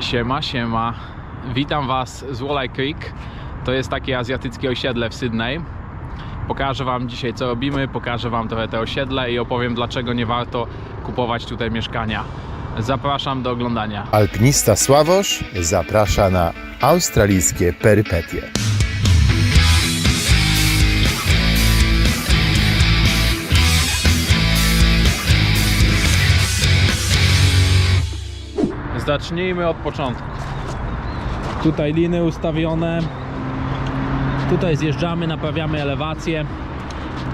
Siema, siema. Witam Was z Walleye Creek. To jest takie azjatyckie osiedle w Sydney. Pokażę Wam dzisiaj co robimy, pokażę Wam trochę te osiedle i opowiem dlaczego nie warto kupować tutaj mieszkania. Zapraszam do oglądania. Alpinista Sławosz zaprasza na australijskie perypetie. Zacznijmy od początku. Tutaj liny ustawione. Tutaj zjeżdżamy, naprawiamy elewację.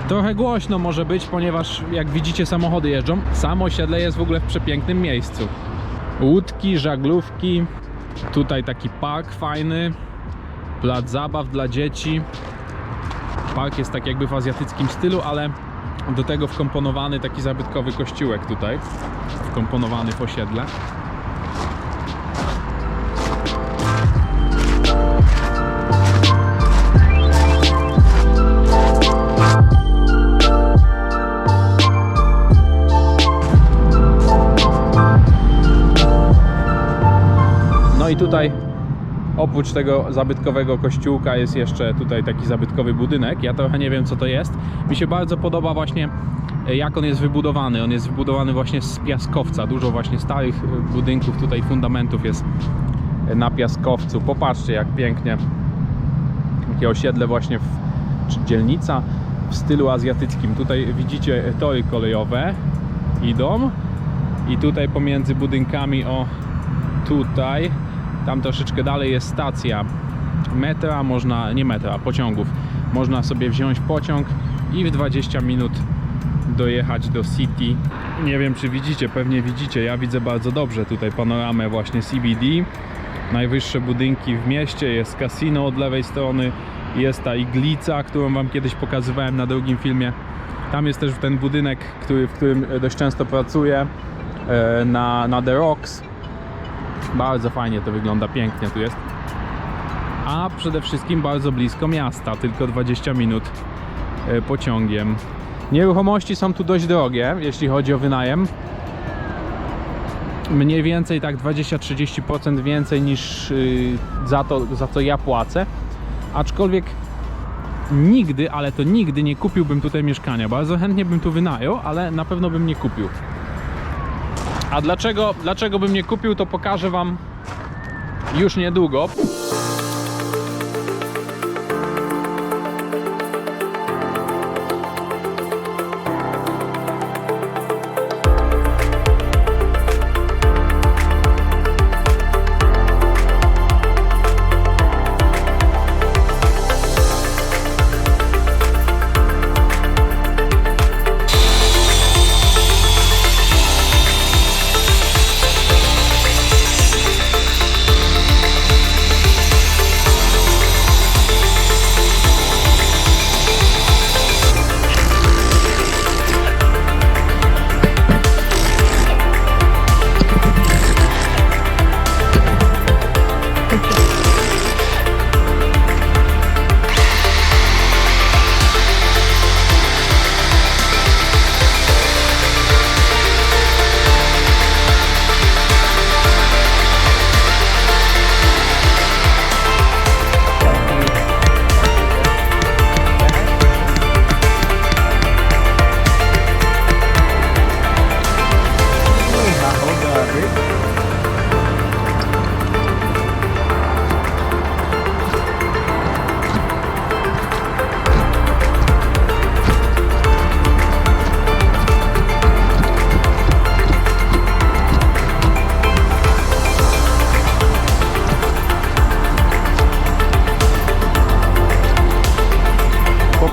Trochę głośno może być, ponieważ jak widzicie samochody jeżdżą. Samo osiedle jest w ogóle w przepięknym miejscu. Łódki, żaglówki. Tutaj taki park fajny. Plac zabaw dla dzieci. Park jest tak jakby w azjatyckim stylu, ale do tego wkomponowany taki zabytkowy kościółek tutaj. Wkomponowany w osiedle. I tutaj oprócz tego zabytkowego kościółka jest jeszcze tutaj taki zabytkowy budynek. Ja trochę nie wiem co to jest. Mi się bardzo podoba właśnie e, jak on jest wybudowany. On jest wybudowany właśnie z piaskowca. Dużo właśnie starych e, budynków tutaj fundamentów jest e, na piaskowcu. Popatrzcie jak pięknie takie osiedle właśnie w, czy dzielnica w stylu azjatyckim. Tutaj widzicie tory kolejowe idą i tutaj pomiędzy budynkami o tutaj tam troszeczkę dalej jest stacja metra, można, nie metra, pociągów. Można sobie wziąć pociąg i w 20 minut dojechać do City. Nie wiem czy widzicie, pewnie widzicie, ja widzę bardzo dobrze tutaj panoramę właśnie CBD. Najwyższe budynki w mieście, jest casino od lewej strony, jest ta iglica, którą wam kiedyś pokazywałem na drugim filmie. Tam jest też ten budynek, który, w którym dość często pracuję e, na, na The Rocks. Bardzo fajnie to wygląda, pięknie tu jest. A przede wszystkim bardzo blisko miasta, tylko 20 minut e, pociągiem. Nieruchomości są tu dość drogie, jeśli chodzi o wynajem. Mniej więcej tak 20-30% więcej niż y, za to, za co ja płacę. Aczkolwiek nigdy, ale to nigdy nie kupiłbym tutaj mieszkania. Bardzo chętnie bym tu wynajął, ale na pewno bym nie kupił. A dlaczego, dlaczego bym nie kupił, to pokażę Wam już niedługo.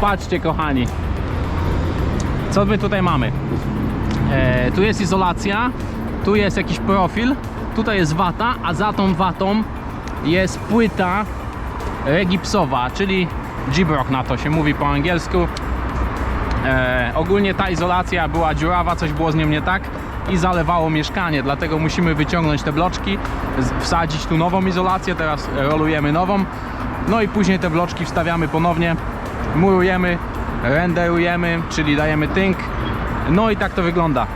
Popatrzcie kochani, co my tutaj mamy. E, tu jest izolacja, tu jest jakiś profil, tutaj jest wata, a za tą watą jest płyta regipsowa, czyli G-Brock na to się mówi po angielsku. E, ogólnie ta izolacja była dziurawa, coś było z nią nie tak i zalewało mieszkanie, dlatego musimy wyciągnąć te bloczki, wsadzić tu nową izolację, teraz rolujemy nową, no i później te bloczki wstawiamy ponownie, murujemy, renderujemy, czyli dajemy tynk, no i tak to wygląda.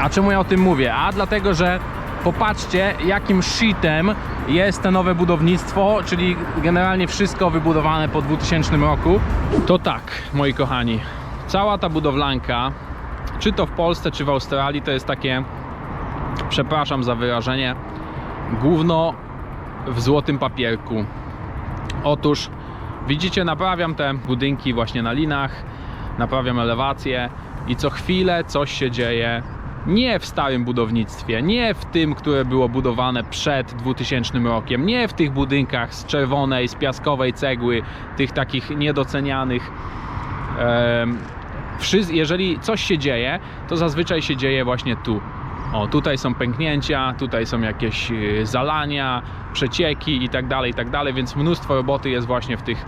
A czemu ja o tym mówię? A dlatego, że Popatrzcie, jakim shitem jest to nowe budownictwo, czyli generalnie wszystko wybudowane po 2000 roku. To tak, moi kochani, cała ta budowlanka, czy to w Polsce, czy w Australii, to jest takie, przepraszam za wyrażenie, gówno w złotym papierku. Otóż widzicie, naprawiam te budynki właśnie na linach, naprawiam elewację i co chwilę coś się dzieje. Nie w starym budownictwie, nie w tym, które było budowane przed 2000 rokiem, nie w tych budynkach z czerwonej, z piaskowej cegły, tych takich niedocenianych. Jeżeli coś się dzieje, to zazwyczaj się dzieje właśnie tu. O, tutaj są pęknięcia, tutaj są jakieś y, zalania, przecieki i tak dalej, i tak dalej, więc mnóstwo roboty jest właśnie w tych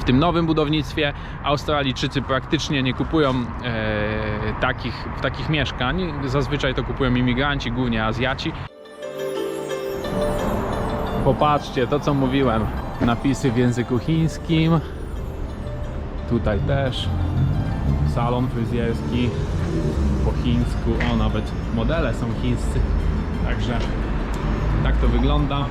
w tym nowym budownictwie. Australijczycy praktycznie nie kupują e, takich, takich mieszkań. Zazwyczaj to kupują imigranci, głównie Azjaci. Popatrzcie, to co mówiłem. Napisy w języku chińskim. Tutaj też. Salon fryzjerski po chińsku. O, nawet modele są chińscy. Także tak to wygląda.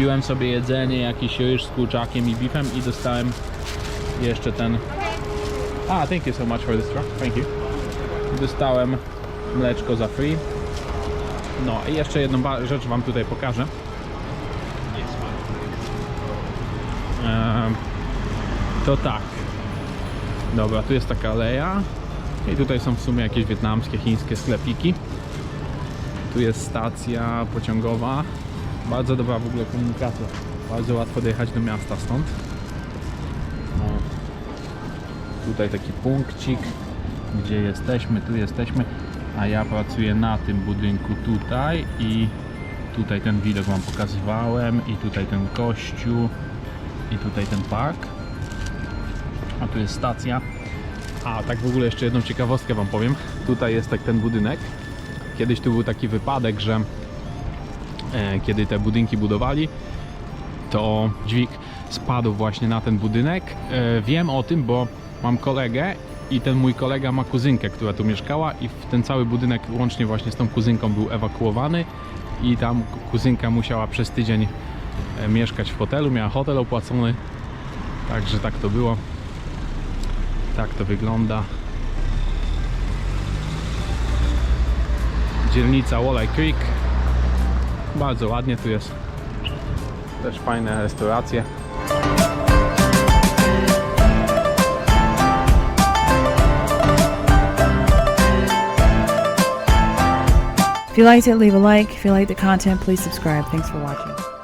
Kupiłem sobie jedzenie, jakiś ryż z kurczakiem i beefem i dostałem jeszcze ten... Ah, thank you so much for this truck. Thank you. Dostałem mleczko za free. No i jeszcze jedną rzecz Wam tutaj pokażę. Ehm, to tak. Dobra, tu jest taka aleja. I tutaj są w sumie jakieś wietnamskie, chińskie sklepiki. Tu jest stacja pociągowa. Bardzo dobra w ogóle komunikacja. Bardzo łatwo dojechać do miasta stąd. No. Tutaj taki punkcik, gdzie jesteśmy, tu jesteśmy, a ja pracuję na tym budynku tutaj i tutaj ten widok Wam pokazywałem i tutaj ten kościół i tutaj ten park. A tu jest stacja. A tak w ogóle jeszcze jedną ciekawostkę Wam powiem. Tutaj jest tak ten budynek. Kiedyś tu był taki wypadek, że kiedy te budynki budowali, to dźwig spadł właśnie na ten budynek. E, wiem o tym, bo mam kolegę i ten mój kolega ma kuzynkę, która tu mieszkała i ten cały budynek łącznie właśnie z tą kuzynką był ewakuowany i tam kuzynka musiała przez tydzień e, mieszkać w hotelu, miała hotel opłacony. Także tak to było. Tak to wygląda. Dzielnica Walleye Creek. Bardzo ładnie tu jest. Też fajne restauracje. If you liked it, leave a like. If you liked the content, please subscribe. Thanks for watching.